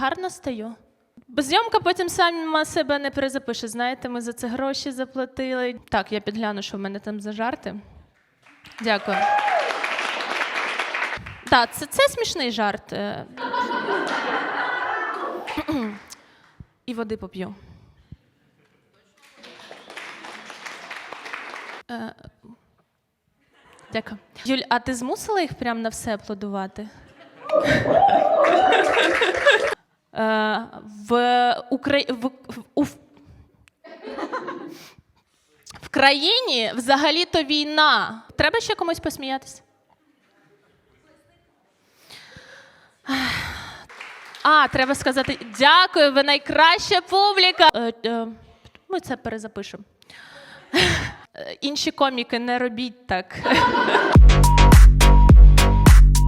гарно стаю? Бо зйомка потім сама себе не перезапише. Знаєте, ми за це гроші заплатили. Так, я підгляну, що в мене там за жарти. Дякую. Так, це, це смішний жарт. Е. І води поп'ю. Е, Дякую. Юль, а ти змусила їх прям на все аплодувати? Е, в, Украї... в... у- в країні взагалі-то війна. Треба ще комусь посміятися? А, треба сказати дякую, ви найкраща публіка. Е, е, ми це перезапишемо. Інші коміки, не робіть так.